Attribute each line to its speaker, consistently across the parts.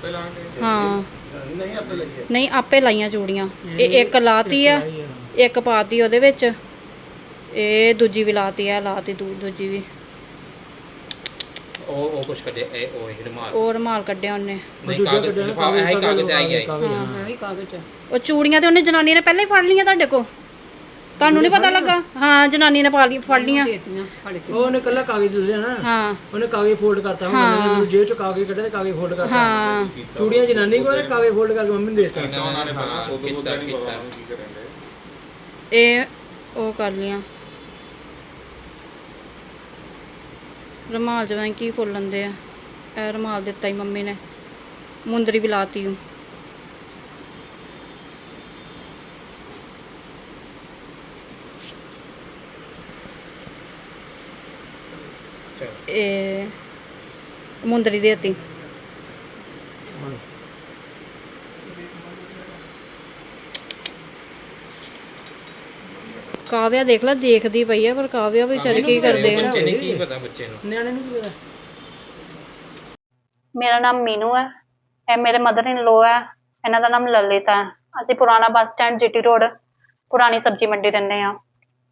Speaker 1: ਆਪੇ ਲਾਂਗੇ
Speaker 2: ਹਾਂ।
Speaker 3: ਨਹੀਂ ਆਪੇ ਲਈਏ
Speaker 2: ਨਹੀਂ ਆਪੇ ਲਾਈਆਂ ਚੂੜੀਆਂ ਇਹ ਇੱਕ ਲਾਤੀ ਆ ਇੱਕ ਪਾਤੀ ਉਹਦੇ ਵਿੱਚ। ਇਹ ਦੂਜੀ ਵੀ ਲਾਤੀ ਆ ਲਾਤੀ ਦੂ- ਦੂਜੀ ਵੀ।
Speaker 1: ਉਹ ਉਹ ਕੁਛ ਕੱਢੇ ਇਹ ਉਹ ਇਹ ਰੁਮਾਲ।
Speaker 2: ਉਹ ਰੁਮਾਲ ਕੱਢਿਆ ਉਹਨੇ।
Speaker 1: ਨਹੀਂ ਕਾਗਜ਼ ਲਿਫਾਫਾ ਇਹ ਹੀ। ਕਾਗਜ਼ ਆਈ ਗਈ
Speaker 2: ਉਹ ਚੂੜੀਆਂ ਤੇ ਉਹਨੇ ਜਨਾਨੀ ਨੇ ਪਹਿਲਾਂ ਹੀ ਫੜ ਲਈਆਂ ਤੁਹਾਡੇ ਕੋ ਤੁਹਾਨੂੰ ਨਹੀਂ ਪਤਾ ਲੱਗਾ? ਹਾਂ ਜਨਾਨੀ ਨੇ ਪਾ ਲਈ ਫੜ ਲਈਆਂ
Speaker 4: ਉਹਨੇ ਕੱਲਾ ਕਾਗਜ਼ ਦੇ ਨਾ।
Speaker 2: ਹਾਂ।
Speaker 4: ਉਹਨੇ ਕਾਗਜ਼ ਫੋਲਡ ਕਰਤਾ ਹੁਣ ਉਹਨੇ ਜੇਬ ਚੋਂ ਕਾਗਜ਼ ਕੱਢਿਆ ਤੇ ਕਾਗਜ਼ ਫੋਲਡ ਕਰਤਾ।
Speaker 2: ਹਾਂ।
Speaker 4: ਚੂੜੀਆਂ ਜਨਾਨੀ ਕੋਲ ਤੇ ਕਾਗਜ਼ ਫੋਲਡ ਕਰਕੇ ਮੰਮੀ ਨੂੰ ਦੇ ਦਿੱਤਾ
Speaker 1: ਨਾ ਉਹਨਾਂ ਨੇ ਪਤਾ ਕੀਤਾ ਕੀਤਾ।
Speaker 2: ਇਹ ਉਹ ਕਰ ਲੀਆਂ। ਰਮਾਲ ਜਿਵੇਂ ਕੀ ਫੁੱਲ ਲੰਦੇ ਆ। ਇਹ ਰਮਾਲ ਦਿੱਤਾ ਹੀ ਮੰਮੀ ਨੇ। ਮੁੰਦਰੀ ਵੀ ਲਾਤੀ ਹੂੰ। ਇਹ ਮੁੰਦਰੀ ਦੇਤੀ ਕਾਵਿਆ ਦੇਖ ਲੈ ਦੇਖਦੀ ਪਈ ਆ ਪਰ ਕਾਵਿਆ ਵੀ ਵਿਚਾਰੀ ਕੀ ਕਰਦੇ ਆ।
Speaker 1: ਬੱਚੇ ਨੇ ਕੀ ਪਤਾ ਬੱਚੇ ਨੂੰ।
Speaker 4: ਨਿਆਣੇ ਨੂੰ ਕੀ ਪਤਾ?
Speaker 2: ਮੇਰਾ ਨਾਮ ਮੀਨੂ ਹੈ ਇਹ ਮੇਰੇ ਮਦਰ ਇਨ ਲੋ ਹੈ ਇਹਨਾਂ ਦਾ ਨਾਮ ਲਲਿਤ ਹੈ ਅਸੀਂ ਪੁਰਾਣਾ ਬੱਸ ਸਟੈਂਡ ਜੀਟੀ ਰੋਡ ਪੁਰਾਣੀ ਸਬਜ਼ੀ ਮੰਡੀ ਰਹਿੰਦੇ ਆ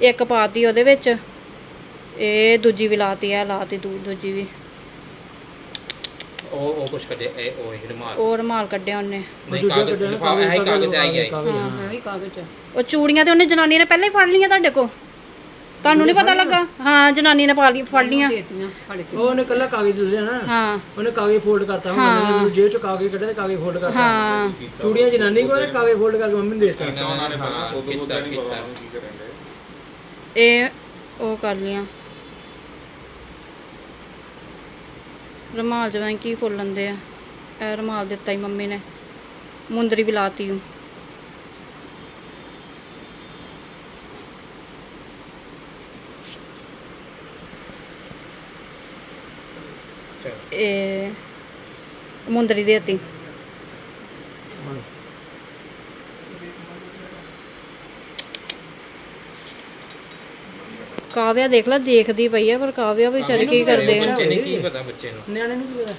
Speaker 2: ਇੱਕ ਪਾਤੀ ਉਹਦੇ ਵਿੱਚ ਇਹ ਦੂਜੀ ਵੀ ਲਾਤੀ ਆ ਲਾਤੀ ਦੂ- ਦੂਜੀ ਵੀ।
Speaker 1: ਉਹ ਉਹ ਕੁਛ ਕੱਢੇ ਇਹ ਉਹ ਇਹ ਰੁਮਾਲ
Speaker 2: ਉਹ ਰੁਮਾਲ ਕੱਢਿਆ ਉਹਨੇ।
Speaker 1: ਨਹੀਂ ਕਾਗਜ਼ ਲਿਫਾਫਾ ਇਹ ਹੀ ਕਾਗਜ਼ ਆਈ ਗਈ
Speaker 2: ਉਹ ਚੂੜੀਆਂ ਤੇ ਉਹਨੇ ਜਨਾਨੀ ਨੇ ਪਹਿਲਾਂ ਹੀ ਫੜ ਲਈਆਂ ਤੁਹਾਡੇ ਕੋ ਤੁਹਾਨੂੰ ਨਹੀਂ ਪਤਾ ਲੱਗਾ? ਹਾਂ ਜਨਾਨੀ ਨੇ ਪਾ ਲਈ ਫੜ ਲਈਆਂ।
Speaker 4: ਉਹਨੇ ਕੱਲਾ ਕਾਗਜ਼ ਦੇ ਨਾ।
Speaker 2: ਹਾਂ।
Speaker 4: ਉਹਨੇ ਕਾਗਜ਼ ਫੋਲਡ ਕਰਤਾ ਹੁਣ ਉਹਨੇ ਜੇਬ ਚੋਂ ਕਾਗਜ਼ ਕੱਢਿਆ ਤੇ ਕਾਗਜ਼ ਫੋਲਡ ਕਰਤਾ।
Speaker 2: ਹਾਂ।
Speaker 4: ਚੂੜੀਆਂ ਜਨਾਨੀ ਕੋਲ ਤੇ ਕਾਗਜ਼ ਫੋਲਡ ਕਰਕੇ ਮੰਮੀ ਨੂੰ ਦੇ ਦਿੱਤਾ
Speaker 1: ਨਾ ਉਹਨਾਂ ਨੇ ਪਤਾ ਕੀਤਾ ਕੀਤਾ।
Speaker 2: ਇਹ ਉਹ ਕਰ ਲੀਆਂ ਰਮਾਲ ਜਿਵੇਂ ਕੀ ਫੁੱਲ ਲੰਦੇ ਆ। ਇਹ ਰਮਾਲ ਦਿੱਤਾ ਹੀ ਮੰਮੀ ਨੇ। ਮੁੰਦਰੀ ਵੀ ਲਾਤੀ ਹੂੰ। ਇਹ ਮੁੰਦਰੀ ਦੇਤੀ। ਕਾਵਿਆ ਦੇਖ ਲੈ ਦੇਖਦੀ ਪਈ ਆ ਪਰ ਕਾਵਿਆ ਵੀ ਵਿਚਾਰੀ ਕੀ ਕਰਦੇ ਆ।
Speaker 1: ਬੱਚੇ ਨੇ ਕੀ ਪਤਾ ਬੱਚੇ ਨੂੰ।
Speaker 4: ਨਿਆਣੇ ਨੂੰ ਕੀ ਪਤਾ?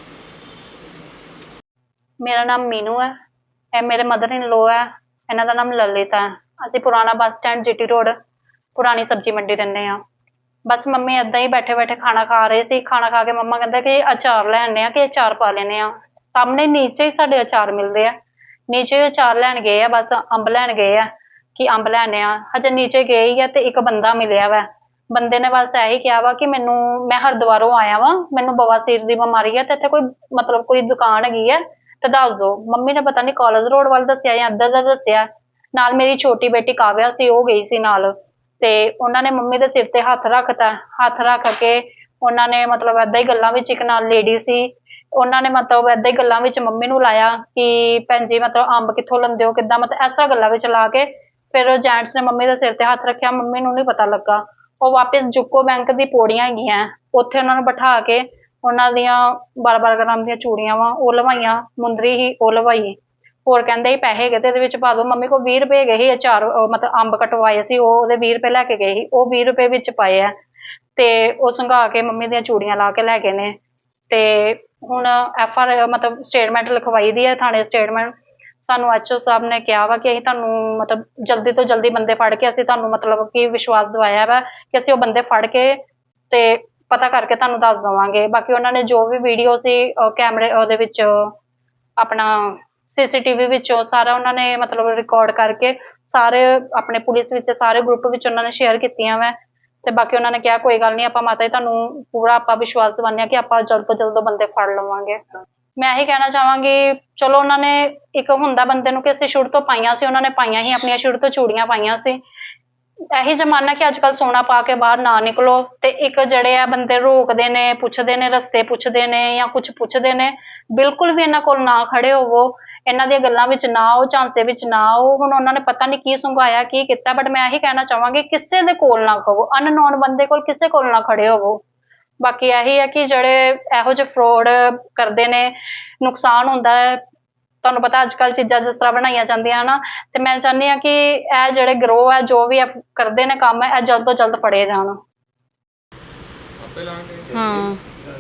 Speaker 2: ਮੇਰਾ ਨਾਮ ਮੀਨੂ ਹੈ ਇਹ ਮੇਰੇ ਮਦਰ ਇਨ ਲੋ ਹੈ ਇਹਨਾਂ ਦਾ ਨਾਮ ਲਲਿਤ। ਹੈ ਅਸੀਂ ਪੁਰਾਣਾ ਬੱਸ ਸਟੈਂਡ ਜੀਟੀ ਰੋਡ ਪੁਰਾਣੀ ਸਬਜ਼ੀ ਮੰਡੀ ਰਹਿੰਦੇ ਆ ਬਸ ਮੰਮੀ ਏਦਾਂ ਹੀ ਬੈਠੇ ਬੈਠੇ ਖਾਣਾ ਖਾ ਰਹੇ ਸੀ। ਖਾਣਾ ਖਾ ਕੇ ਮੰਮਾ ਕਹਿੰਦੇ ਕਿ ਅਚਾਰ ਲੈ ਆਉਂਦੇ ਆ ਕਿ ਅਚਾਰ ਪਾ ਲੈਨੇ ਆ ਸਾਹਮਣੇ ਨੀਚੇ ਹੀ ਸਾਡੇ ਅਚਾਰ ਮਿਲਦੇ ਆ। ਨੀਚੇ ਅਚਾਰ ਲੈਣ ਗਏ ਆ ਬਸ ਅੰਬ ਲੈਣ ਗਏ ਆ ਕਿ ਅੰਬ ਲੈਣੇ ਆ ਹਜੇ ਨੀਚੇ ਗਏ ਹੀ ਆ ਤੇ ਇੱਕ ਬੰਦਾ ਮਿਲਿਆ ਵਾ। ਬੰਦੇ ਨੇ ਬਸ ਇਹੀ ਕਿਹਾ ਵਾ ਕਿ ਮੈਨੂੰ, ਮੈਂ ਹਰਿਦੁਆਰੋਂ ਆਇਆ ਵਾਂ, ਮੈਨੂੰ ਬਵਾਸੀਰ ਦੀ ਬਿਮਾਰੀ ਹੈ ਤੇ ਇੱਥੇ ਕੋਈ ਮਤਲਬ ਕੋਈ ਦੁਕਾਨ ਹੈਗੀ ਹੈ ਤੇ ਦੱਸ ਦਿਓ ਮੰਮੀ ਨੇ ਪਤਾ ਨਹੀਂ ਕਾਲਜ ਰੋਡ ਵੱਲ ਦੱਸਿਆ ਜਾਂ ਇੱਧਰ ਦਾ ਦੱਸਿਆ। ਨਾਲ ਮੇਰੀ ਛੋਟੀ ਬੇਟੀ ਕਾਵਿਆ ਸੀ, ਉਹ ਗਈ ਸੀ ਨਾਲ। ਤੇ ਉਹਨਾਂ ਨੇ ਮੰਮੀ ਦੇ ਸਿਰ ਤੇ ਹੱਥ ਰੱਖਤਾ, ਹੱਥ ਰੱਖ ਕੇ ਉਹਨਾਂ ਨੇ ਮਤਲਬ ਏਦਾਂ ਹੀ ਗੱਲਾਂ ਵਿੱਚ ਇੱਕ ਨਾਲ ਲੇਡੀ ਸੀ। ਉਹਨਾਂ ਨੇ ਮਤਲਬ ਏਦਾਂ ਹੀ ਗੱਲਾਂ ਵਿੱਚ ਮੰਮੀ ਨੂੰ ਲਾਇਆ ਕਿ ਭੈਣ ਜੀ ਮਤਲਬ ਅੰਬ ਕਿੱਥੋਂ ਲੈਂਦੇ ਹੋ, ਕਿੱਦਾਂ, ਮਤਲਬ ਐਸਾ ਗੱਲਾਂ ਵਿੱਚ ਲਾ ਕੇ। ਫਿਰ ਜੈਂਟਸ ਨੇ ਮੰਮੀ ਦੇ ਸਿਰ ਤੇ ਹੱਥ ਰੱਖਿਆ, ਮੰਮੀ ਨੂੰ ਨਹੀਂ ਪਤਾ ਲੱਗਾ। ਉਹ ਵਾਪਸ ਜੁਕੋ ਬੈਂਕ ਦੀ ਪੌੜੀਆਂ ਹੈਗੀਆਂ। ਉੱਥੇ ਉਹਨਾਂ ਨੂੰ ਬਿਠਾ ਕੇ ਉਹਨਾਂ ਦੀਆਂ 12-12 ਗ੍ਰਾਮ ਦੀਆਂ ਚੂੜੀਆਂ ਵਾ, ਉਹ ਲਵਾਈਆਂ, ਮੁੰਦਰੀ ਹੀ ਉਹ ਲਵਾਈ। ਹੋਰ ਕਹਿੰਦੇ ਸੀ ਪੈਸੇ ਹੈਗੇ ਤੇ ਇਹਦੇ ਵਿੱਚ ਪਾ ਦੋ। ਮੰਮੀ ਕੋਲ 20 ਰੁਪਏ ਗਏ ਸੀ ਚਾਰ ਮਤਲਬ ਅੰਬ ਕਟਵਾਏ ਸੀ, ਉਹ ਉਹਦੇ 20 ਰੁਪਏ ਲੈ ਕੇ ਗਏ ਸੀ, ਉਹ 20 ਰੁਪਏ ਵਿੱਚ ਪਾਏ ਆ। ਤੇ ਉਹ ਸੰਘਾ ਕੇ ਮੰਮੀ ਦੀਆਂ ਚੂੜੀਆਂ ਲਾ ਕੇ ਲੈ ਗਏ ਨੇ। ਤੇ ਹੁਣ ਐਫ ਆਰ, ਮਤਲਬ ਸਟੇਟਮੈਂਟ ਲਿਖਵਾਈ ਦੀ ਹੈ, ਥਾਣੇ ਸਟੇਟਮੈਂਟ ਸਾਨੂੰ ਐਚਓ ਸਾਹਿਬ ਨੇ ਕਿਹਾ ਵਾ ਕਿ ਅਸੀਂ ਤੁਹਾਨੂੰ ਮਤਲਬ ਜਲਦੀ ਤੋਂ ਜਲਦੀ ਬੰਦੇ ਫੜ ਕੇ ਅਸੀਂ ਤੁਹਾਨੂੰ ਮਤਲਬ ਕਿ ਵਿਸ਼ਵਾਸ ਦਿਵਾਇਆ ਵਾ ਕਿ ਅਸੀਂ ਉਹ ਬੰਦੇ ਫੜ ਕੇ ਤੇ ਪਤਾ ਕਰਕੇ ਤੁਹਾਨੂੰ ਦੱਸ ਦਵਾਂਗੇ। ਬਾਕੀ ਉਹਨਾਂ ਨੇ ਜੋ ਵੀ ਵੀਡੀਓ ਸੀ ਕੈਮਰੇ ਉਹਦੇ ਵਿੱਚ, ਆਪਣਾ ਸੀਸੀਟੀਵੀ ਵਿੱਚੋਂ ਸਾਰਾ ਉਹਨਾਂ ਨੇ ਮਤਲਬ ਰਿਕਾਰਡ ਕਰਕੇ ਸਾਰੇ ਆਪਣੇ ਪੁਲਿਸ ਵਿੱਚ, ਸਾਰੇ ਗਰੁੱਪ ਵਿੱਚ ਉਹਨਾਂ ਨੇ ਸ਼ੇਅਰ ਕੀਤੀਆਂ ਵਾ। ਤੇ ਬਾਕੀ ਉਹਨਾਂ ਨੇ ਕਿਹਾ, ਕੋਈ ਗੱਲ ਨਹੀਂ ਆਪਾਂ ਮਾਤਾ ਜੀ, ਤੁਹਾਨੂੰ ਪੂਰਾ ਆਪਾਂ ਵਿਸ਼ਵਾਸ ਦਿਵਾਉਂਦੇ ਆ ਕਿ ਆਪਾਂ ਜਲਦ ਤੋਂ ਜਲਦ ਬੰਦੇ ਫੜ ਲਵਾਂਗੇ। ਮੈਂ ਇਹੀ ਕਹਿਣਾ ਚਾਹਾਂਗੀ, ਚਲੋ ਉਹਨਾਂ ਨੇ ਇੱਕ ਹੁੰਦਾ ਬੰਦੇ ਨੂੰ ਕਿ ਅਸੀਂ ਸ਼ੁਰੂ ਤੋਂ ਪਾਈਆਂ ਸੀ, ਉਹਨਾਂ ਨੇ ਪਾਈਆਂ ਹੀ ਆਪਣੀਆਂ, ਸ਼ੁਰੂ ਤੋਂ ਚੂੜੀਆਂ ਪਾਈਆਂ ਸੀ। ਇਹੀ ਜ਼ਮਾਨਾ ਕਿ ਅੱਜ ਕੱਲ ਸੋਨਾ ਪਾ ਕੇ ਬਾਹਰ ਨਾ ਨਿਕਲੋ ਤੇ ਇੱਕ ਜਿਹੜੇ ਆ ਬੰਦੇ ਰੋਕਦੇ ਨੇ, ਪੁੱਛਦੇ ਨੇ, ਰਸਤੇ ਪੁੱਛਦੇ ਨੇ ਜਾਂ ਕੁਝ ਪੁੱਛਦੇ ਨੇ, ਬਿਲਕੁਲ ਵੀ ਇਹਨਾਂ ਕੋਲ ਨਾ ਖੜੇ ਹੋਵੋ। ਇਹਨਾਂ ਦੀਆਂ ਗੱਲਾਂ ਵਿੱਚ ਨਾ ਆਓ, ਝਾਂਸੇ ਵਿੱਚ ਨਾ ਆਓ। ਹੁਣ ਉਹਨਾਂ ਨੇ ਪਤਾ ਨਹੀਂ ਕੀ ਸੰਘਾਇਆ, ਕੀ ਕੀਤਾ ਬਟ ਮੈਂ ਇਹੀ ਕਹਿਣਾ ਚਾਹਾਂਗੀ, ਕਿਸੇ ਦੇ ਕੋਲ ਨਾ ਕਹੋ। ਅਨਨੋਨ ਬੰਦੇ ਕੋਲ ਕਿਸੇ ਕੋਲ ਨਾ ਖੜੇ ਹੋਵੋ। ਬਾਕੀ ਇਹੀ ਹੈ ਕਿ ਜਿਹੜੇ ਇਹੋ ਜਿਹੇ ਫਰੋਡ ਕਰਦੇ ਨੇ ਨੁਕਸਾਨ ਹੁੰਦਾ ਹੈ ਤੁਹਾਨੂੰ ਪਤਾ ਅੱਜ ਕੱਲ ਚੀਜ਼ਾਂ ਜਿਸ ਤਰ੍ਹਾਂ ਬਣਾਈਆਂ ਜਾਂਦੀਆਂ ਨਾ ਤੇ ਮੈਂ ਚਾਹੁੰਦੀ ਹਾਂ ਕਿ ਇਹ ਜਿਹੜੇ ਗਰੋਹ ਹੈ ਜੋ ਵੀ ਇਹ ਕਰਦੇ ਨੇ ਕੰਮ ਹੈ ਇਹ ਜਲਦ ਤੋਂ ਜਲਦ ਫੜੇ ਜਾਣ।
Speaker 5: ਹਾਂ।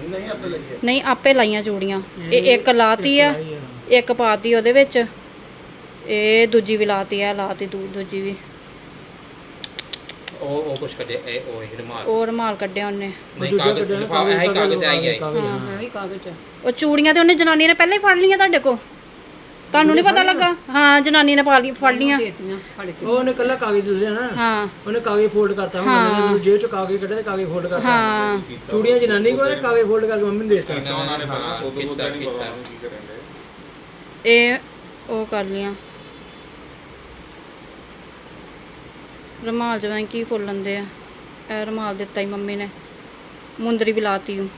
Speaker 3: ਨਹੀਂ ਆਪੇ ਲਈਏ।
Speaker 5: ਨਹੀਂ ਆਪੇ ਲਾਈਆਂ ਚੂੜੀਆਂ ਇਹ ਇੱਕ ਲਾਤੀ ਆ। ਇੱਕ ਪਾਤੀ ਉਹਦੇ ਵਿੱਚ। ਇਹ ਦੂਜੀ ਵੀ ਲਾਤੀ ਆ ਲਾਤੀ ਦੂ- ਦੂਜੀ ਵੀ।
Speaker 1: ਉਹ ਉਹ ਕੁਛ ਕੱਢਿਆ ਇਹ ਉਹ ਇਹ ਰੁਮਾਲ।
Speaker 5: ਉਹ ਰੁਮਾਲ ਕੱਢਿਆ ਉਹਨੇ।
Speaker 1: ਨਹੀਂ ਕਾਗਜ਼ ਲਿਫਾਫਾ ਇਹ ਕਾਗਜ਼ ਆਈ ਗਿਆ
Speaker 4: ਕਾਗਜ਼।
Speaker 5: ਉਹ ਚੂੜੀਆਂ ਤੇ ਉਹਨੇ ਜਨਾਨੀ ਨੇ ਪਹਿਲਾਂ ਹੀ ਫੜ ਲਈਆਂ ਤੁਹਾਡੇ ਕੋ ਤੁਹਾਨੂੰ ਨਹੀਂ ਪਤਾ ਲੱਗਾ? ਹਾਂ ਜਨਾਨੀ ਨੇ ਪਾ ਲਈ ਫੜ ਲਈਆਂ।
Speaker 4: ਉਹ ਉਹਨੇ ਕੱਲਾ ਕਾਗਜ਼ ਲੈ ਲਿਆ ਨਾ।
Speaker 5: ਹਾਂ।
Speaker 4: ਉਹਨੇ ਕਾਗਜ਼ ਫੋਲਡ ਕਰਤਾ ਉਹਨੇ ਜੇਬ ਚੋਂ ਕਾਗਜ਼ ਕੱਢਿਆ ਤੇ ਕਾਗਜ਼ ਫੋਲਡ ਕਰਤਾ।
Speaker 5: ਹਾਂ।
Speaker 4: ਚੂੜੀਆਂ ਜਨਾਨੀ ਕੋਲ ਕਾਗਜ਼ ਫੋਲਡ ਕਰਕੇ ਮੰਮੀ ਨੂੰ ਦੇ ਦਿੱਤਾ
Speaker 1: ਉਹਨਾਂ ਨੇ ਬਣਾ ਕੀਤਾ ਕੀਤਾ।
Speaker 5: ਇਹ ਉਹ ਕਰ ਲੀਆਂ ਰੁਮਾਲ ਜਿਵੇਂ ਕੀ ਫੁੱਲ ਲੰਦੇ ਆ। ਇਹ ਰੁਮਾਲ ਦਿੱਤਾ ਹੀ ਮੰਮੀ ਨੇ। ਮੁੰਦਰੀ ਵੀ ਲਾਤੀ ਹੂੰ।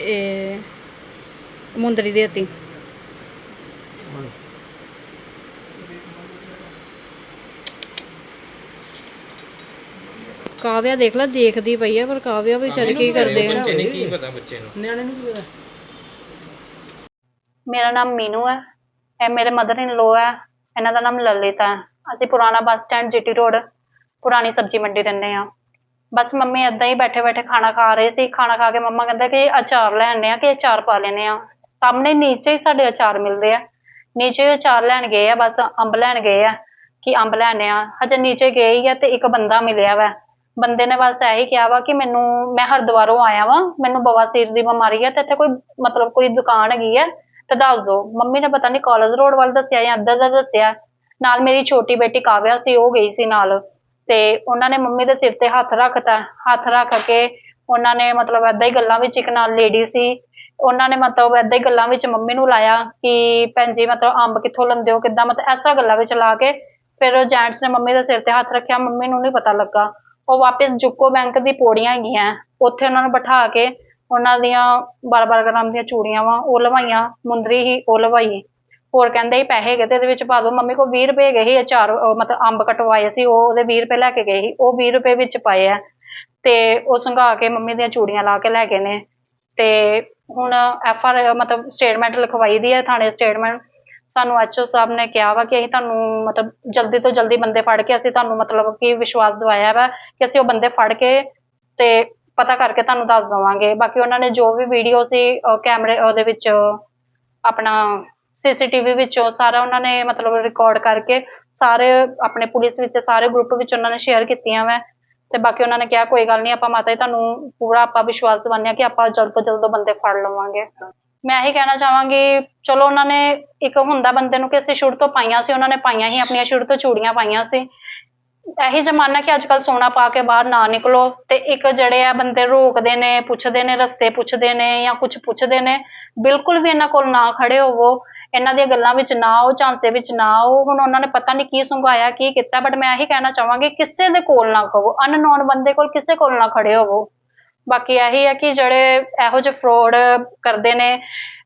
Speaker 5: ਇਹ ਮੁੰਦਰੀ ਦੇਤੀ। ਕਾਵਿਆ ਦੇਖ ਲੈ ਦੇਖਦੀ ਪਈ ਆ ਪਰ ਕਾਵਿਆ ਵੀ ਵਿਚਾਰੀ ਕੀ ਕਰਦੇ ਆ।
Speaker 1: ਬੱਚੇ ਨੇ ਕੀ ਪਤਾ ਬੱਚੇ ਨੂੰ।
Speaker 4: ਨਿਆਣੇ ਨੂੰ ਕੀ ਪਤਾ?
Speaker 2: ਮੇਰਾ ਨਾਮ ਮੀਨੂ ਹੈ ਇਹ ਮੇਰੇ ਮਦਰ ਇਨ ਲੋ ਹੈ ਇਹਨਾਂ ਦਾ ਨਾਮ ਲਲਿਤ। ਹੈ ਅਸੀਂ ਪੁਰਾਣਾ ਬੱਸ ਸਟੈਂਡ ਜੀਟੀ ਰੋਡ ਪੁਰਾਣੀ ਸਬਜ਼ੀ ਮੰਡੀ ਰਹਿੰਦੇ ਆ ਬਸ ਮੰਮੀ ਏਦਾਂ ਹੀ ਬੈਠੇ ਬੈਠੇ ਖਾਣਾ ਖਾ ਰਹੇ ਸੀ ਖਾਣਾ ਖਾ ਕੇ ਮੰਮਾ ਕਹਿੰਦੇ ਕਿ ਅਚਾਰ ਲੈ ਆਉਂਦੇ ਆ ਕਿ ਅਚਾਰ ਪਾ ਲੈਨੇ ਆ ਸਾਹਮਣੇ ਨੀਚੇ ਹੀ ਸਾਡੇ ਅਚਾਰ ਮਿਲਦੇ ਆ। ਨੀਚੇ ਅਚਾਰ ਲੈਣ ਗਏ ਆ ਬਸ ਅੰਬ ਲੈਣ ਗਏ ਆ ਕਿ ਅੰਬ ਲੈਣੇ ਆ ਹਜੇ ਨੀਚੇ ਗਏ ਹੀ ਆ ਤੇ ਇੱਕ ਬੰਦਾ ਮਿਲਿਆ ਵਾ। ਬੰਦੇ ਨੇ ਬਸ ਇਹੀ ਕਿਹਾ ਵਾ ਕਿ ਮੈਨੂੰ, ਮੈਂ ਹਰਿਦੁਆਰੋਂ ਆਇਆ ਵਾਂ, ਮੈਨੂੰ ਬਵਾਸੀਰ ਦੀ ਬਿਮਾਰੀ ਹੈ ਤੇ ਇੱਥੇ ਕੋਈ ਮਤਲਬ ਕੋਈ ਦੁਕਾਨ ਹੈਗੀ ਹੈ ਤੇ ਦੱਸ ਦਿਓ ਮੰਮੀ ਨੇ ਪਤਾ ਨਹੀਂ ਕਾਲਜ ਰੋਡ ਵੱਲ ਦੱਸਿਆ ਜਾਂ ਇੱਧਰ ਦਾ ਦੱਸਿਆ। ਨਾਲ ਮੇਰੀ ਛੋਟੀ ਬੇਟੀ ਕਾਵਿਆ ਸੀ, ਉਹ ਗਈ ਸੀ ਨਾਲ। ਤੇ ਉਹਨਾਂ ਨੇ ਮੰਮੀ ਦੇ ਸਿਰ ਤੇ ਹੱਥ ਰੱਖਤਾ, ਹੱਥ ਰੱਖ ਕੇ ਉਹਨਾਂ ਨੇ ਮਤਲਬ ਏਦਾਂ ਹੀ ਗੱਲਾਂ ਵਿੱਚ ਇੱਕ ਨਾਲ ਲੇਡੀ ਸੀ। ਉਹਨਾਂ ਨੇ ਮਤਲਬ ਏਦਾਂ ਹੀ ਗੱਲਾਂ ਵਿੱਚ ਮੰਮੀ ਨੂੰ ਲਾਇਆ ਕਿ ਭੈਣ ਜੀ ਮਤਲਬ ਅੰਬ ਕਿੱਥੋਂ ਲੈਂਦੇ ਹੋ, ਕਿੱਦਾਂ ਮਤਲਬ ਐਸਾ ਗੱਲਾਂ ਵਿੱਚ ਲਾ ਕੇ, ਫਿਰ ਜੈਂਟਸ ਨੇ ਮੰਮੀ ਦੇ ਸਿਰ ਤੇ ਹੱਥ ਰੱਖਿਆ, ਮੰਮੀ ਨੂੰ ਨਹੀਂ ਪਤਾ ਲੱਗਾ। ਉਹ ਵਾਪਸ ਜੁਕੋ ਬੈਂਕ ਦੀ ਪੌੜੀਆਂ ਹੈਗੀਆਂ। ਉੱਥੇ ਉਹਨਾਂ ਨੂੰ ਬਿਠਾ ਕੇ ਉਹਨਾਂ ਦੀਆਂ 12-12 ਗ੍ਰਾਮ ਦੀਆਂ ਚੂੜੀਆਂ ਵਾ, ਉਹ ਲਵਾਈਆਂ, ਮੁੰਦਰੀ ਹੀ ਉਹ ਲਵਾਈ। ਹੋਰ ਕਹਿੰਦੇ ਸੀ ਪੈਸੇ ਹੈਗੇ ਤੇ ਇਹਦੇ ਵਿੱਚ ਪਾ ਦਿਓ ਮੰਮੀ ਕੋਲ 20 ਰੁਪਏ ਗਏ ਸੀ ਚਾਰ ਮਤਲਬ ਅੰਬ ਕਟਵਾਏ ਸੀ, ਉਹ ਉਹਦੇ 20 ਰੁਪਏ ਲੈ ਕੇ ਗਏ ਸੀ। ਉਹ 20 ਰੁਪਏ ਵਿੱਚ ਪਾਏ ਆ। ਤੇ ਉਹ ਸੰਘਾ ਕੇ ਮੰਮੀ ਦੀਆਂ ਚੂੜੀਆਂ ਲਾ ਕੇ ਲੈ ਗਏ ਨੇ। ਤੇ ਹੁਣ ਐਫ ਆਰ, ਮਤਲਬ ਸਟੇਟਮੈਂਟ ਲਿਖਵਾਈ ਦੀ ਹੈ ਥਾਣੇ ਸਟੇਟਮੈਂਟ। ਸਾਨੂੰ ਐਚਓ ਸਾਹਿਬ ਨੇ ਕਿਹਾ ਵਾ ਕਿ ਅਸੀਂ ਤੁਹਾਨੂੰ ਮਤਲਬ ਜਲਦੀ ਤੋਂ ਜਲਦੀ ਬੰਦੇ ਫੜ ਕੇ ਅਸੀਂ ਤੁਹਾਨੂੰ ਮਤਲਬ ਕਿ ਵਿਸ਼ਵਾਸ ਦਿਵਾਇਆ ਵਾ ਕਿ ਅਸੀਂ ਉਹ ਬੰਦੇ ਫੜ ਕੇ ਤੇ ਪਤਾ ਕਰਕੇ ਤੁਹਾਨੂੰ ਦੱਸ ਦਵਾਂਗੇ। ਬਾਕੀ ਉਹਨਾਂ ਨੇ ਜੋ ਵੀ ਵੀਡੀਓ ਸੀ ਕੈਮਰੇ ਉਹਦੇ ਵਿੱਚ, ਆਪਣਾ ਸੀਸੀਟੀਵੀ ਵਿੱਚੋਂ ਸਾਰਾ ਉਹਨਾਂ ਨੇ ਮਤਲਬ ਰਿਕਾਰਡ ਕਰਕੇ ਸਾਰੇ ਆਪਣੇ ਪੁਲਿਸ ਵਿੱਚ, ਸਾਰੇ ਗਰੁੱਪ ਵਿੱਚ ਉਹਨਾਂ ਨੇ ਸ਼ੇਅਰ ਕੀਤੀਆਂ ਵਾ। ਤੇ ਬਾਕੀ ਉਹਨਾਂ ਨੇ ਕਿਹਾ, ਕੋਈ ਗੱਲ ਨਹੀਂ ਆਪਾਂ ਮਾਤਾ ਜੀ, ਤੁਹਾਨੂੰ ਪੂਰਾ ਆਪਾਂ ਵਿਸ਼ਵਾਸ ਦਿਵਾਉਂਦੇ ਆ ਕਿ ਆਪਾਂ ਜਲਦ ਤੋਂ ਜਲਦ ਬੰਦੇ ਫੜ ਲਵਾਂਗੇ। ਮੈਂ ਇਹੀ ਕਹਿਣਾ ਚਾਹਾਂਗੀ, ਚਲੋ ਉਹਨਾਂ ਨੇ ਇੱਕ ਹੁੰਦਾ ਬੰਦੇ ਨੂੰ ਕਿ ਅਸੀਂ ਸ਼ੁਰੂ ਤੋਂ ਪਾਈਆਂ ਸੀ, ਉਹਨਾਂ ਨੇ ਪਾਈਆਂ ਹੀ ਆਪਣੀਆਂ, ਸ਼ੁਰੂ ਤੋਂ ਚੂੜੀਆਂ ਪਾਈਆਂ ਸੀ। ਇਹੀ ਜ਼ਮਾਨਾ ਕਿ ਅੱਜ ਕੱਲ ਸੋਨਾ ਪਾ ਕੇ ਬਾਹਰ ਨਾ ਨਿਕਲੋ ਤੇ ਇੱਕ ਜਿਹੜੇ ਆ ਬੰਦੇ ਰੋਕਦੇ ਨੇ, ਪੁੱਛਦੇ ਨੇ, ਰਸਤੇ ਪੁੱਛਦੇ ਨੇ ਜਾਂ ਕੁਝ ਪੁੱਛਦੇ ਨੇ, ਬਿਲਕੁਲ ਵੀ ਇਹਨਾਂ ਕੋਲ ਨਾ ਖੜੇ ਹੋਵੋ। ਇਹਨਾਂ ਦੀਆਂ ਗੱਲਾਂ ਵਿੱਚ ਨਾ ਆਓ, ਝਾਂਸੇ ਵਿੱਚ ਨਾ ਆਓ। ਹੁਣ ਉਹਨਾਂ ਨੇ ਪਤਾ ਨਹੀਂ ਕੀ ਸੰਘਾਇਆ, ਕੀ ਕੀਤਾ ਬਟ ਮੈਂ ਇਹੀ ਕਹਿਣਾ ਚਾਹਾਂਗੀ, ਕਿਸੇ ਦੇ ਕੋਲ ਨਾ ਖਵੋ ਅਨਨੋਨ ਬੰਦੇ ਕੋਲ ਕਿਸੇ ਕੋਲ ਨਾ ਖੜੇ ਹੋਵੋ। ਬਾਕੀ ਇਹੀ ਹੈ ਕਿ ਜਿਹੜੇ ਇਹੋ ਜਿਹੇ ਫਰੋਡ ਕਰਦੇ ਨੇ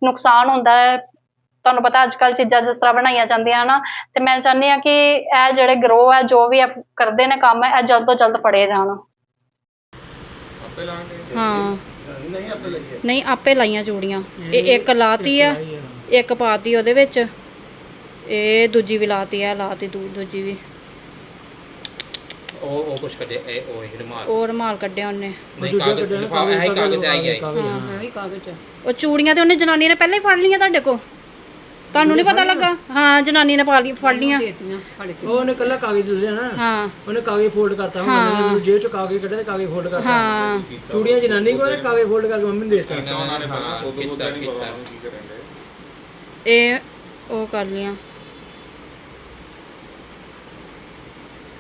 Speaker 2: ਨੁਕਸਾਨ ਹੁੰਦਾ ਹੈ ਤੁਹਾਨੂੰ ਪਤਾ ਅੱਜ ਕੱਲ ਚੀਜ਼ਾਂ ਜਿਸ ਤਰ੍ਹਾਂ ਬਣਾਈਆਂ ਜਾਂਦੀਆਂ ਨਾ ਤੇ ਮੈਂ ਚਾਹੁੰਦੀ ਹਾਂ ਕਿ ਇਹ ਜਿਹੜੇ ਗਰੋਹ ਹੈ ਜੋ ਵੀ ਇਹ ਕਰਦੇ ਨੇ ਕੰਮ ਹੈ ਇਹ ਜਲਦ ਤੋਂ ਜਲਦ ਫੜੇ ਜਾਣ।
Speaker 5: ਹਾਂ।
Speaker 3: ਨਹੀਂ ਆਪੇ ਲਈਏ।
Speaker 5: ਨਹੀਂ ਆਪੇ ਲਾਈਆਂ ਚੂੜੀਆਂ ਇਹ ਇੱਕ ਲਾਤੀ ਆ। ਇੱਕ ਪਾਤੀ ਉਹਦੇ ਵਿੱਚ। ਇਹ ਦੂਜੀ ਵੀ ਲਾਤੀ ਆ ਲਾਤੀ ਦੂ ਦੂਜੀ ਵੀ।
Speaker 1: ਉਹ ਉਹ ਕੁਛ ਕੱਢਿਆ ਇਹ ਉਹ ਇਹ ਰੁਮਾਲ।
Speaker 5: ਉਹ ਰੁਮਾਲ ਕੱਢਿਆ ਉਹਨੇ।
Speaker 1: ਨਹੀਂ ਕਾਗਜ਼ ਲਿਫਾਫਾ ਇਹ ਕਾਗਜ਼ ਆ ਗਿਆ
Speaker 5: ਉਹ ਚੂੜੀਆਂ ਤੇ ਉਹਨੇ ਜਨਾਨੀ ਨੇ ਪਹਿਲਾਂ ਹੀ ਫੜ ਲਈਆਂ ਤੁਹਾਡੇ ਕੋ ਤੁਹਾਨੂੰ ਨਹੀਂ ਪਤਾ ਲੱਗਾ? ਹਾਂ ਜਨਾਨੀ ਨੇ ਪਾ ਲਈ ਫੜ ਲਈਆਂ
Speaker 4: ਉਹ ਉਹਨੇ ਕੱਲਾ ਕਾਗਜ਼ ਲੈ ਲਿਆ ਨਾ।
Speaker 5: ਹਾਂ।
Speaker 4: ਉਹਨੇ ਕਾਗਜ਼ ਫੋਲਡ ਕਰਤਾ। ਨੇ ਜੇਬ ਚੋਂ ਕਾਗਜ਼ ਕੱਢੇ ਤੇ ਕਾਗਜ਼ ਫੋਲਡ ਕਰਤਾ।
Speaker 5: ਹਾਂ।
Speaker 4: ਚੂੜੀਆਂ ਜਨਾਨੀ ਕੋਲ ਤੇ ਕਾਗਜ਼ ਫੋਲਡ ਕਰਕੇ ਮੰਮੀ ਨੂੰ ਦੇ ਦਿੱਤਾ।
Speaker 1: ਨੇ ਕੀਤਾ ਕੀਤਾ
Speaker 5: ਇਹ ਉਹ ਕਰ ਲੀਆਂ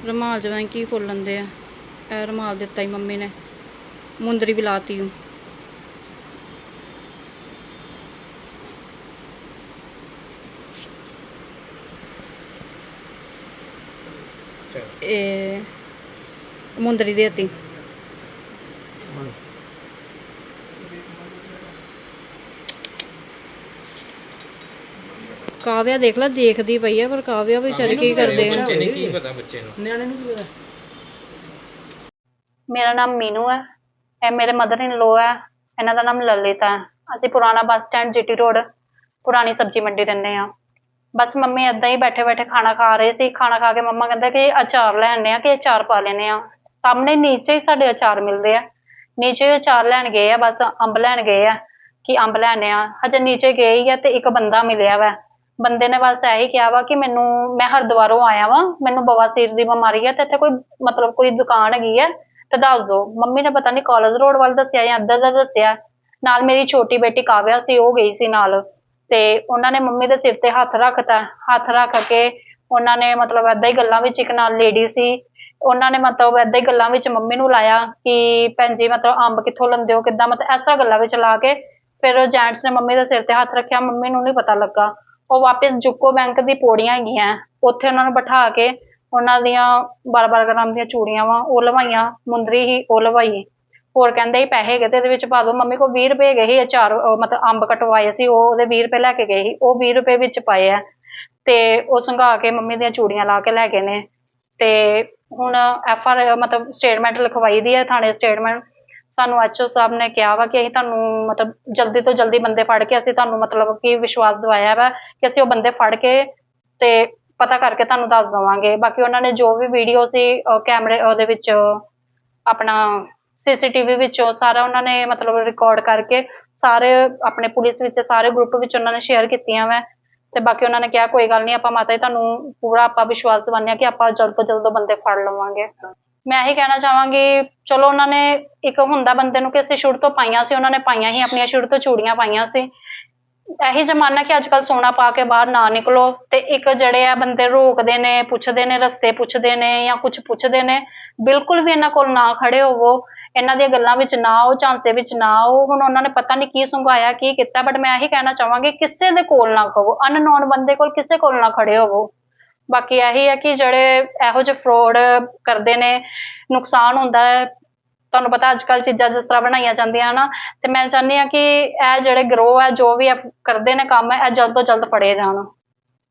Speaker 5: ਰੁਮਾਲ ਜਿਵੇਂ ਕੀ ਫੁੱਲ ਲੰਦੇ ਆ। ਇਹ ਰੁਮਾਲ ਦਿੱਤਾ ਹੀ ਮੰਮੀ ਨੇ। ਮੁੰਦਰੀ ਵੀ ਲਾਤੀ ਹੂੰ। ਇਹ ਮੁੰਦਰੀ ਦੇਤੀ। ਕਾਵਿਆ ਦੇਖ ਲੈ ਦੇਖਦੀ ਪਈ ਆ ਪਰ ਕਾਵਿਆ ਵਿਚਾਰੇ ਕੀ ਕਰਦੇ ਆ?
Speaker 1: ਬੱਚੇ ਨੇ ਕੀ ਪਤਾ ਬੱਚੇ ਨੂੰ।
Speaker 4: ਨਿਆਣੇ ਨੂੰ ਕੀ ਪਤਾ?
Speaker 2: ਮੇਰਾ ਨਾਮ ਮੀਨੂ ਹੈ ਇਹ ਮੇਰੇ ਮਦਰ ਇਨ ਲੋ ਹੈ ਇਹਨਾਂ ਦਾ ਨਾਮ ਲਲਿਤ। ਹੈ ਅਸੀਂ ਪੁਰਾਣਾ ਬੱਸ ਸਟੈਂਡ ਜੀਟੀ ਰੋਡ ਪੁਰਾਣੀ ਸਬਜ਼ੀ ਮੰਡੀ ਰਹਿੰਦੇ ਆ ਬਸ ਮੰਮੀ ਏਦਾਂ ਹੀ ਬੈਠੇ ਬੈਠੇ ਖਾਣਾ ਖਾ ਰਹੇ ਸੀ ਖਾਣਾ ਖਾ ਕੇ ਮੰਮਾ ਕਹਿੰਦਾ ਕਿ ਅਚਾਰ ਲੈਣੇ ਆ ਕਿ ਅਚਾਰ ਪਾ ਲੈਣੇ ਆ। ਸਾਹਮਣੇ ਨੀਚੇ ਹੀ ਸਾਡੇ ਅਚਾਰ ਮਿਲਦੇ ਆ। ਨੀਚੇ ਹੀ ਅਚਾਰ ਲੈਣ ਗਏ ਆ ਬਸ ਅੰਬ ਲੈਣ ਗਏ ਆ ਕਿ ਅੰਬ ਲੈਣੇ ਆ। ਹਜੇ ਨੀਚੇ ਗਏ ਹੀ ਆ ਤੇ ਇੱਕ ਬੰਦਾ ਮਿਲਿਆ ਵਾ। ਬੰਦੇ ਨੇ ਬਸ ਇਹੀ ਕਿਹਾ ਵਾ ਕਿ ਮੈਨੂੰ, ਮੈਂ ਹਰਿਦੁਆਰੋਂ ਆਇਆ ਵਾਂ, ਮੈਨੂੰ ਬਵਾਸੀਰ ਦੀ ਬਿਮਾਰੀ ਹੈ ਤੇ ਇੱਥੇ ਕੋਈ ਮਤਲਬ ਕੋਈ ਦੁਕਾਨ ਹੈਗੀ ਹੈ ਤੇ ਦੱਸ ਦਿਓ ਮੰਮੀ ਨੇ ਪਤਾ ਨਹੀਂ ਕਾਲਜ ਰੋਡ ਵੱਲ ਦੱਸਿਆ ਜਾਂ ਅੱਧਾ ਦਾ ਦੱਸਿਆ। ਨਾਲ ਮੇਰੀ ਛੋਟੀ ਬੇਟੀ ਕਾਵਿਆ ਸੀ, ਉਹ ਗਈ ਸੀ ਨਾਲ। ਤੇ ਉਹਨਾਂ ਨੇ ਮੰਮੀ ਦੇ ਸਿਰ ਤੇ ਹੱਥ ਰੱਖਤਾ। ਹੱਥ ਰੱਖ ਕੇ ਉਹਨਾਂ ਨੇ ਮਤਲਬ ਏਦਾਂ ਹੀ ਗੱਲਾਂ ਵਿੱਚ ਇੱਕ ਨਾਲ ਲੇਡੀ ਸੀ। ਉਹਨਾਂ ਨੇ ਮਤਲਬ ਏਦਾਂ ਹੀ ਗੱਲਾਂ ਵਿੱਚ ਮੰਮੀ ਨੂੰ ਲਾਇਆ ਕਿ ਭੈਣ ਜੀ ਮਤਲਬ ਅੰਬ ਕਿੱਥੋਂ ਲੈਂਦੇ ਹੋ, ਕਿੱਦਾਂ ਮਤਲਬ ਐਸਾ ਗੱਲਾਂ ਵਿੱਚ ਲਾ ਕੇ, ਫਿਰ ਜੈਂਟਸ ਨੇ ਮੰਮੀ ਦੇ ਸਿਰ ਤੇ ਹੱਥ ਰੱਖਿਆ, ਮੰਮੀ ਨੂੰ ਨਹੀਂ ਪਤਾ ਲੱਗਾ। ਉਹ ਵਾਪਸ ਜੁਕੋ ਬੈਂਕ ਦੀ ਪੌੜੀਆਂ ਹੈਗੀਆਂ। ਉੱਥੇ ਉਹਨਾਂ ਨੂੰ ਬਿਠਾ ਕੇ ਉਹਨਾਂ ਦੀਆਂ 12-12 ਗ੍ਰਾਮ ਦੀਆਂ ਚੂੜੀਆਂ ਵਾ, ਉਹ ਲਵਾਈਆਂ, ਮੁੰਦਰੀ ਹੀ ਉਹ ਲਵਾਈ। ਹੋਰ ਕਹਿੰਦੇ ਸੀ ਪੈਸੇ ਹੈਗੇ ਤੇ ਇਹਦੇ ਵਿੱਚ ਪਾ ਦਿਓ ਮੰਮੀ ਕੋਲ 20 ਰੁਪਏ ਗਏ ਸੀ ਚਾਰ ਮਤਲਬ ਅੰਬ ਕਟਵਾਏ ਸੀ, ਉਹ ਉਹਦੇ 20 ਰੁਪਏ ਲੈ ਕੇ ਗਏ ਸੀ। ਉਹ 20 ਰੁਪਏ ਵਿੱਚ ਪਾਏ ਆ। ਤੇ ਉਹ ਸੰਘਾ ਕੇ ਮੰਮੀ ਦੀਆਂ ਚੂੜੀਆਂ ਲਾ ਕੇ ਲੈ ਗਏ ਨੇ। ਤੇ ਹੁਣ ਐਫ ਆਰ, ਮਤਲਬ ਸਟੇਟਮੈਂਟ ਲਿਖਵਾਈ ਦੀ ਹੈ ਥਾਣੇ ਸਟੇਟਮੈਂਟ। ਸਾਨੂੰ ਐਚਓ ਸਾਹਿਬ ਨੇ ਕਿਹਾ ਵਾ ਕਿ ਅਸੀਂ ਤੁਹਾਨੂੰ ਮਤਲਬ ਜਲਦੀ ਤੋਂ ਜਲਦੀ ਬੰਦੇ ਫੜ ਕੇ ਅਸੀਂ ਤੁਹਾਨੂੰ ਮਤਲਬ ਕਿ ਵਿਸ਼ਵਾਸ ਦਿਵਾਇਆ ਵਾ ਕਿ ਅਸੀਂ ਉਹ ਬੰਦੇ ਫੜ ਕੇ ਤੇ ਪਤਾ ਕਰਕੇ ਤੁਹਾਨੂੰ ਦੱਸ ਦਵਾਂਗੇ। ਬਾਕੀ ਉਹਨਾਂ ਨੇ ਜੋ ਵੀ ਵੀਡੀਓ ਸੀ ਕੈਮਰੇ, ਉਹਦੇ ਵਿੱਚ ਆਪਣਾ ਸੀਸੀਟੀਵੀ ਵਿੱਚੋਂ ਸਾਰਾ ਉਹਨਾਂ ਨੇ ਮਤਲਬ ਰਿਕਾਰਡ ਕਰਕੇ ਸਾਰੇ ਆਪਣੇ ਪੁਲਿਸ ਵਿੱਚ, ਸਾਰੇ ਗਰੁੱਪ ਵਿੱਚ ਉਹਨਾਂ ਨੇ ਸ਼ੇਅਰ ਕੀਤੀਆਂ ਵਾ। ਤੇ ਬਾਕੀ ਉਹਨਾਂ ਨੇ ਕਿਹਾ, ਕੋਈ ਗੱਲ ਨਹੀਂ ਆਪਾਂ ਮਾਤਾ ਜੀ, ਤੁਹਾਨੂੰ ਪੂਰਾ ਆਪਾਂ ਵਿਸ਼ਵਾਸ ਦਿਵਾਉਂਦੇ ਆ ਕਿ ਆਪਾਂ ਜਲਦ ਤੋਂ ਜਲਦ ਬੰਦੇ ਫੜ ਲਵਾਂਗੇ। ਮੈਂ ਇਹੀ ਕਹਿਣਾ ਚਾਹਾਂਗੀ, ਚਲੋ ਉਹਨਾਂ ਨੇ ਇੱਕ ਹੁੰਦਾ ਬੰਦੇ ਨੂੰ ਕਿ ਅਸੀਂ ਸ਼ੁਰੂ ਤੋਂ ਪਾਈਆਂ ਸੀ, ਉਹਨਾਂ ਨੇ ਪਾਈਆਂ ਹੀ ਆਪਣੀਆਂ, ਸ਼ੁਰੂ ਤੋਂ ਚੂੜੀਆਂ ਪਾਈਆਂ ਸੀ। ਇਹੀ ਜ਼ਮਾਨਾ ਕਿ ਅੱਜ ਕੱਲ ਸੋਨਾ ਪਾ ਕੇ ਬਾਹਰ ਨਾ ਨਿਕਲੋ ਤੇ ਇੱਕ ਜਿਹੜੇ ਆ ਬੰਦੇ ਰੋਕਦੇ ਨੇ, ਪੁੱਛਦੇ ਨੇ, ਰਸਤੇ ਪੁੱਛਦੇ ਨੇ ਜਾਂ ਕੁਝ ਪੁੱਛਦੇ ਨੇ, ਬਿਲਕੁਲ ਵੀ ਇਹਨਾਂ ਕੋਲ ਨਾ ਖੜੇ ਹੋਵੋ। ਇਹਨਾਂ ਦੀਆਂ ਗੱਲਾਂ ਵਿੱਚ ਨਾ ਆਓ, ਝਾਂਸੇ ਵਿੱਚ ਨਾ ਆਓ। ਹੁਣ ਉਹਨਾਂ ਨੇ ਪਤਾ ਨਹੀਂ ਕੀ ਸੰਘਾਇਆ, ਕੀ ਕੀਤਾ ਬਟ ਮੈਂ ਇਹੀ ਕਹਿਣਾ ਚਾਹਾਂਗੀ, ਕਿਸੇ ਦੇ ਕੋਲ ਨਾ ਖਵੋ ਅਨਨੋਨ ਬੰਦੇ ਕੋਲ ਕਿਸੇ ਕੋਲ ਨਾ ਖੜੇ ਹੋਵੋ। ਬਾਕੀ ਇਹੀ ਹੈ ਕਿ ਜਿਹੜੇ ਇਹੋ ਜਿਹੇ ਫਰੋਡ ਕਰਦੇ ਨੇ, ਨੁਕਸਾਨ ਹੁੰਦਾ ਹੈ, ਤੁਹਾਨੂੰ ਪਤਾ ਅੱਜ ਕੱਲ ਚੀਜ਼ਾਂ ਜਿਸ ਤਰ੍ਹਾਂ ਬਣਾਈਆਂ ਜਾਂਦੀਆਂ ਨਾ, ਤੇ ਮੈਂ ਚਾਹੁੰਦੀ ਹਾਂ ਕਿ ਇਹ ਜਿਹੜੇ ਗਰੋਹ ਹੈ ਜੋ ਵੀ ਕਰਦੇ ਨੇ ਕੰਮ, ਇਹ ਜਲਦ ਤੋਂ ਜਲਦ ਫੜੇ ਜਾਣ।